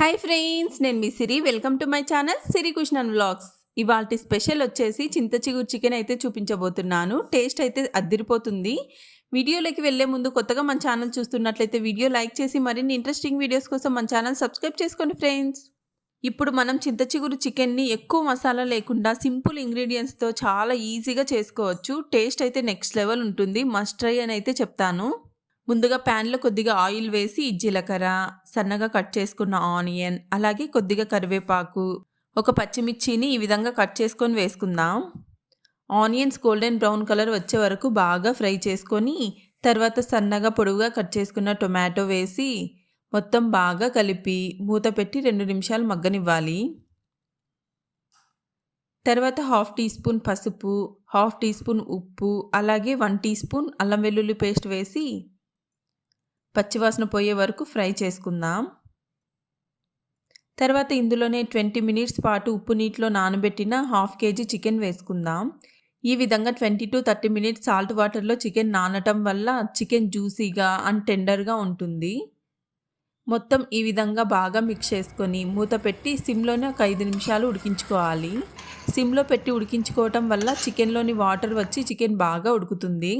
Hi friends నేను మీ Siri. Welcome to my channel Siri Krishnan vlogs ఇవాళ special వచ్చేసి చింత చిగురు చికెన్ అయితే చూపించబోతున్నాను. టేస్ట్ అయితే అద్దిరిపోతుంది. వీడియోలోకి వెళ్ళే ముందు కొత్తగా మన ఛానల్ చూస్తున్నట్లయితే వీడియో లైక్ చేసి మరిన్ని ఇంట్రెస్టింగ్ వీడియోస్ కోసం మన ఛానల్ సబ్స్క్రైబ్ చేసుకోండి ఫ్రెండ్స్ ఇప్పుడు మనం చింత చిగురు చికెన్ని ఎక్కువ మసాలా లేకుండా సింపుల్ ఇంగ్రీడియంట్స్తో చాలా ఈజీగా చేసుకోవచ్చు. టేస్ట్ అయితే నెక్స్ట్ లెవెల్ ఉంటుంది. మస్ట్ ట్రై అని అయితే చెప్తాను. ముందుగా ప్యాన్లో కొద్దిగా ఆయిల్ వేసి జీలకర్ర సన్నగా కట్ చేసుకున్న ఆనియన్ అలాగే కొద్దిగా కరివేపాకు ఒక పచ్చిమిర్చిని ఈ విధంగా కట్ చేసుకొని వేసుకుందాం. ఆనియన్స్ గోల్డెన్ బ్రౌన్ కలర్ వచ్చే వరకు బాగా ఫ్రై చేసుకొని తర్వాత సన్నగా పొడవుగా కట్ చేసుకున్న టొమాటో వేసి మొత్తం బాగా కలిపి మూత పెట్టి రెండు నిమిషాలు మగ్గనివ్వాలి. తర్వాత హాఫ్ టీ స్పూన్ పసుపు హాఫ్ టీ స్పూన్ ఉప్పు అలాగే వన్ టీ స్పూన్ అల్లం వెల్లుల్లి పేస్ట్ వేసి పచ్చివాసన పోయే వరకు ఫ్రై చేసుకుందాం. తర్వాత ఇందులోనే ట్వంటీ మినిట్స్ పాటు ఉప్పు నీటిలో నానబెట్టిన హాఫ్ కేజీ చికెన్ వేసుకుందాం. ఈ విధంగా twenty to thirty minutes salt వాటర్లో చికెన్ నానటం వల్ల చికెన్ జ్యూసీగా అండ్ టెండర్గా ఉంటుంది. మొత్తం ఈ విధంగా బాగా మిక్స్ చేసుకొని మూత పెట్టి సిమ్లోనే ఒక ఐదు నిమిషాలు ఉడికించుకోవాలి. సిమ్లో పెట్టి ఉడికించుకోవటం వల్ల చికెన్లోని వాటర్ వచ్చి చికెన్ బాగా ఉడుకుతుంది.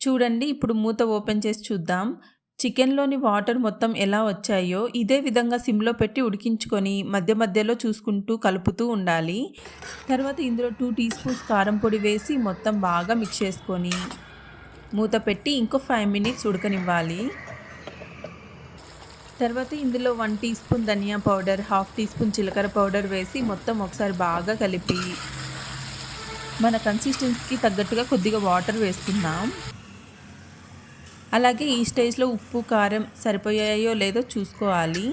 చూడండి ఇప్పుడు మూత ఓపెన్ చేసి చూద్దాం. చికెన్లోని వాటర్ మొత్తం ఎలా వచ్చాయో ఇదే విధంగా సిమ్లో పెట్టి ఉడికించుకొని మధ్య మధ్యలో చూసుకుంటూ కలుపుతూ ఉండాలి. తర్వాత ఇందులో టూ టీ స్పూన్స్ కారం పొడి వేసి మొత్తం బాగా మిక్స్ చేసుకొని మూత పెట్టి ఇంకో ఫైవ్ మినిట్స్ ఉడకనివ్వాలి. తర్వాత ఇందులో వన్ టీ స్పూన్ ధనియా పౌడర్ హాఫ్ టీ స్పూన్ జీలకర్ర పౌడర్ వేసి మొత్తం ఒకసారి బాగా కలిపి మన కన్సిస్టెన్సీకి తగ్గట్టుగా కొద్దిగా వాటర్ వేసుకుందాం. అలాగే ఈ స్టేజ్లో ఉప్పు కారం సరిపోయాయో లేదో చూసుకోవాలి.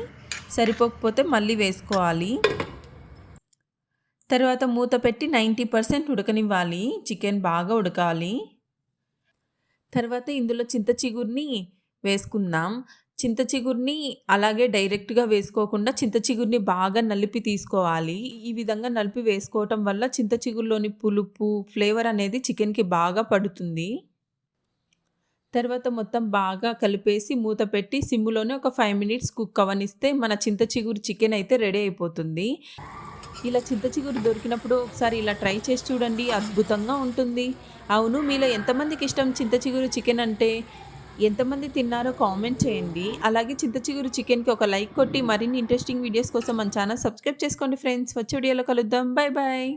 సరిపోకపోతే మళ్ళీ వేసుకోవాలి. తర్వాత మూత పెట్టి నైంటీ పర్సెంట్ ఉడకనివ్వాలి. చికెన్ బాగా ఉడకాలి. తర్వాత ఇందులో చింత చిగురిని వేసుకుందాం. చింత చిగురిని అలాగే డైరెక్ట్గా వేసుకోకుండా చింత చిగురిని బాగా నలిపి తీసుకోవాలి. ఈ విధంగా నలిపి వేసుకోవటం వల్ల చింత చిగురులోని పులుపు ఫ్లేవర్ అనేది చికెన్కి బాగా పడుతుంది. తర్వాత మొత్తం బాగా కలిపేసి మూత పెట్టి సిమ్ములోనే ఒక ఫైవ్ మినిట్స్ కుక్ అవనిస్తే మన చింత చిగురు చికెన్ అయితే రెడీ అయిపోతుంది. ఇలా చింత చిగురు దొరికినప్పుడు ఒకసారి ఇలా ట్రై చేసి చూడండి అద్భుతంగా ఉంటుంది. అవును మీలో ఎంతమందికి ఇష్టం చింత చిగురు చికెన్ అంటే? ఎంతమంది తిన్నారో కామెంట్ చేయండి. అలాగే చింత చిగురు చికెన్కి ఒక లైక్ కొట్టి మరిన్ని ఇంట్రెస్టింగ్ వీడియోస్ కోసం మన ఛానల్ సబ్స్క్రైబ్ చేసుకోండి ఫ్రెండ్స్. వచ్చే వీడియోలో కలుద్దాం. Bye bye